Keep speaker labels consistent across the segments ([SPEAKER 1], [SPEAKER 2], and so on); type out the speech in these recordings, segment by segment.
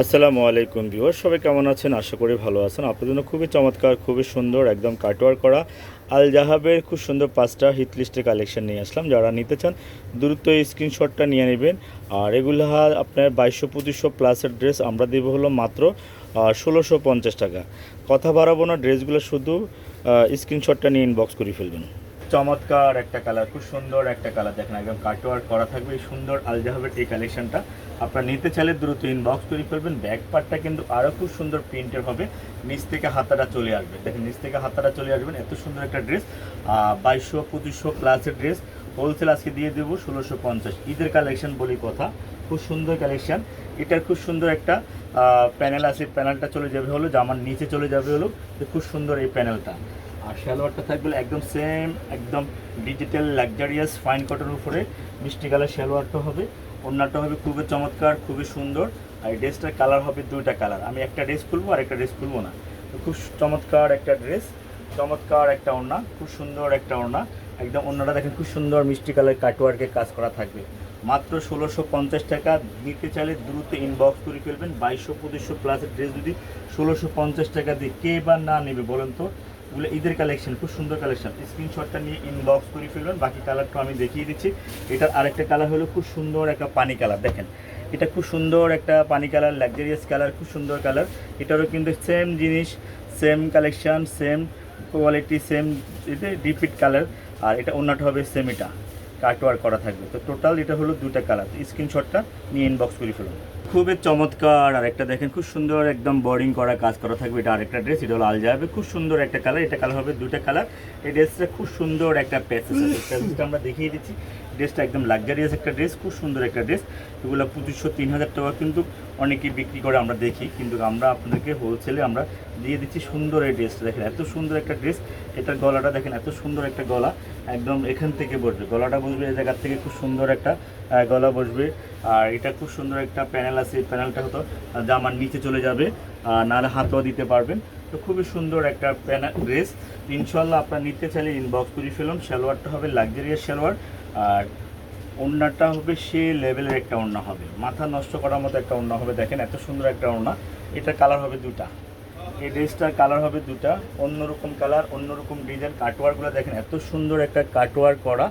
[SPEAKER 1] আসসালামু আলাইকুম ভিউয়ার সবাই কেমন আছেন? আশা করি ভালো আছেন। আপনার জন্য খুবই চমৎকার, খুবই সুন্দর, একদম কাটোয়ার করা আল জাহাবের খুব সুন্দর পাঁচটা হিট লিস্টের কালেকশন নিয়ে আসলাম। যারা নিতে চান, দ্রুত এই স্ক্রিনশটটা নিয়ে নেবেন। আর এগুলো আপনার বাইশশো, পঁচিশশো প্লাসের ড্রেস আমরা দেবো হলো মাত্র ষোলোশো পঞ্চাশ টাকা। কথা বাড়াবো না, ড্রেসগুলো শুধু স্ক্রিনশটটা নিয়ে ইনবক্স করে ফেলবেন। চমৎকার একটা কালার খুব সুন্দর একটা কালার দেখেন একদম কাটোয়ার করা থাকবে সুন্দর আলজাহাবের এই কালেকশনটা আপনারা নিতে চাইলে দ্রুত ইনবক্স তৈরি করবেন। ব্যাক পার্টটা কিন্তু আরও খুব সুন্দর প্রিন্টের হবে। নিচ থেকে হাতাটা চলে আসবে। দেখেন নিচ থেকে হাতাটা চলে আসবেন। এত সুন্দর একটা ড্রেস বাইশশো, পঁচিশশো প্লাসের ড্রেস হোলসেল আজকে দিয়ে দেবো ষোলোশো পঞ্চাশ। ঈদের কালেকশন বলি কথা। খুব সুন্দর কালেকশন এটার খুব সুন্দর একটা প্যানেল আছে। প্যানেলটা চলে যাবে হলো, জামার নিচে চলে যাবে হলো। খুব সুন্দর এই প্যানেলটা আর সালোয়ারটা থাকবে একদম সেম একদম ডিজিটাল লাক্সারিয়াস ফাইন কটনের উপরে। মিষ্টি কালার সালোয়ারটা হবে অন্যটা হবে খুবই চমৎকার, খুবই সুন্দর। আর ড্রেসটার কালার হবে দুইটা কালার আমি একটা ড্রেস খুলবো আর একটা ড্রেস খুলবো না। খুব চমৎকার একটা ড্রেস চমৎকার একটা ওড়না, খুব সুন্দর একটা ওড়না। একদম অন্যটা দেখেন খুব সুন্দর মিষ্টি কালার কাটওয়ার্কে কাজ করা থাকবে। মাত্র ষোলোশো পঞ্চাশ টাকা। নিতে চাইলে দ্রুত ইনবক্স করে ফেলবেন। বাইশশো, পঁচিশশো প্লাসের ড্রেস যদি ষোলোশো পঞ্চাশ টাকা দিয়ে কে বা না নেবে বলেন তো? এগুলো ঈদের কালেকশন খুব সুন্দর কালেকশন স্ক্রিনশটটা নিয়ে ইনবক্স করে ফেলবেন, বাকি কালারটা আমি দেখিয়ে দিচ্ছি। এটার আরেকটা কালার হলো খুব সুন্দর একটা পানি কালার দেখেন। এটা খুব সুন্দর একটা পানি কালার লাক্সারিয়াস কালার খুব সুন্দর কালার এটারও কিন্তু সেম জিনিস same collection same quality same এতে রিপিট কালার আর এটা অন্যটা হবে সেম এটা। কাটওয়ার করা থাকবে। তো টোটাল এটা হলো দুটা কালার স্ক্রিনশটটা নিয়ে ইনবক্স করে ফেলুন। খুবই চমৎকার। আর একটা দেখেন, খুব সুন্দর একদম বোর্ডিং করা কাজ করা থাকবে। এটা আরেকটা ড্রেস এটা হলো আল যাবে খুব সুন্দর একটা কালার এটা কালার হবে দুটা কালার এই ড্রেসটা খুব সুন্দর একটা প্যাসেজ আছে প্যাসেজটা আমরা দেখিয়ে দিচ্ছি। ড্রেসটা একদম লাক্সারিয়াস একটা ড্রেস খুব সুন্দর একটা ড্রেস এগুলো পঁচিশশো, তিন হাজার টাকা কিন্তু অনেকেই বিক্রি করে আমরা দেখি। কিন্তু আমরা আপনাদেরকে হোলসেলে আমরা দিয়ে দিচ্ছি সুন্দর এই ড্রেসটা দেখেন, এত সুন্দর একটা ড্রেস এটার গলাটা দেখেন, এত সুন্দর একটা গলা। একদম এখান থেকে বসবে। গলাটা বসবে এই জায়গার থেকে, খুব সুন্দর একটা গলা বসবে। আর এটা খুব সুন্দর একটা প্যানেল আছে, এই প্যানেলটা হতো জামার নিচে চলে যাবে নাহলে হাতও দিতে পারবেন। তো খুবই সুন্দর একটা প্যানেল, ড্রেস। ইনশাল্লাহ আপনার নিতে চাইলে ইনবক্স করে ফেলুন, সালোয়ারটা হবে লাক্সারিয়াস সালোয়ার, আর ওড়নাটা হবে সে লেভেলের একটা ওড়না হবে। মাথা নষ্ট করার মতো একটা ওড়না হবে, দেখেন এত সুন্দর একটা ওড়না। এটা কালার হবে দুটা। এই ড্রেসটার কালার হবে দুটা। অন্যরকম কালার অন্যরকম ডিজাইন কাটওয়ারগুলো দেখেন, এত সুন্দর একটা কাটওয়ার করা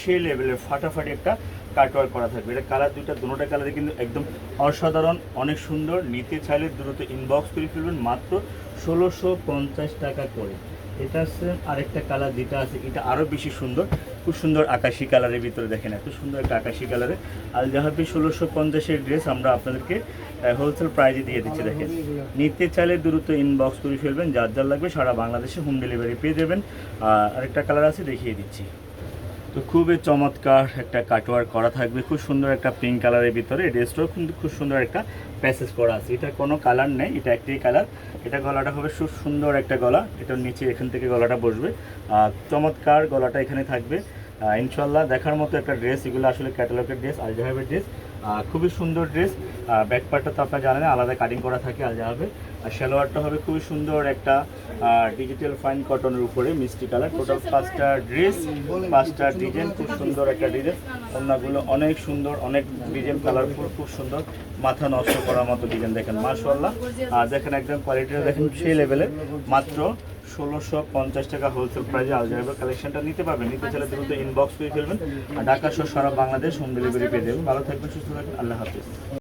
[SPEAKER 1] সেই লেভেলের ফাটাফাটি একটা কাটওয়ার করা থাকবে। এটা কালার দুটা দুটোটা কালারে কিন্তু একদম অসাধারণ, অনেক সুন্দর। নিতে চাইলে দ্রুত ইনবক্স করে ফেলবেন, মাত্র ষোলোশো পঞ্চাশ টাকা করে। এটা হচ্ছে আরেকটা কালার যেটা আছে। এটা আরও বেশি সুন্দর। খুব সুন্দর আকাশি কালারের ভিতরে দেখেন, এত সুন্দর একটা আকাশি কালারে আল জাহাবি ষোলোশো পঞ্চাশের ড্রেস আমরা আপনাদেরকে হোলসেল প্রাইজে দিয়ে দিচ্ছি, দেখেন। নিতে চাইলে দ্রুত ইনবক্স করে ফেলবেন, যার যার লাগবে সারা বাংলাদেশে হোম ডেলিভারি পেয়ে যাবেন। আর আরেকটা কালার আছে, দেখিয়ে দিচ্ছি। তো খুবই চমৎকার একটা কাটওয়ার করা থাকবে। খুব সুন্দর একটা পিঙ্ক কালারের ভিতরে ড্রেসটাও কিন্তু খুব সুন্দর একটা প্যাসেজ করা আছে। এটা কোনো কালার নেই, এটা একটাই কালার এটা গলাটা হবে খুব সুন্দর একটা গলা। এটার নিচে এখান থেকে গলাটা বসবে। আর চমৎকার গলাটা এখানে থাকবে। ইনশাল্লাহ দেখার মতো একটা ড্রেস এগুলো আসলে ক্যাটালগের ড্রেস আলজাহাবের ড্রেস খুবই সুন্দর ড্রেস ব্যাক পার্টটা তো আপনারা জানেন, আলাদা কাটিং করা থাকে, আলাদা আলজাহাবে আর সালোয়ারটা হবে খুবই সুন্দর একটা ডিজিটাল ফাইন কটনের উপরে, মিষ্টি কালার টোটাল পাঁচটা ড্রেস পাঁচটা ডিজাইন খুব সুন্দর একটা ডিজাইন অন্যগুলো অনেক সুন্দর, অনেক ডিজাইন কালারফুল খুব সুন্দর। মাথা নষ্ট করার মতো ডিজাইন দেখেন মাশাল্লাহ আর দেখেন একদম কোয়ালিটিটা দেখেন সেই লেভেলের মাত্র ষোলোশো পঞ্চাশ টাকা হোলসেল প্রাইসে আলজাইবার কালেকশনটা নিতে পারবেন। নিতে চাইলে দ্রুত ইনবক্স করে ফেলবেন। আর ঢাকা সহ সারা বাংলাদেশ হোম ডেলিভারি পেয়ে দেবেন ভালো থাকবেন, সুস্থ থাকবেন, আল্লাহ হাফিজ।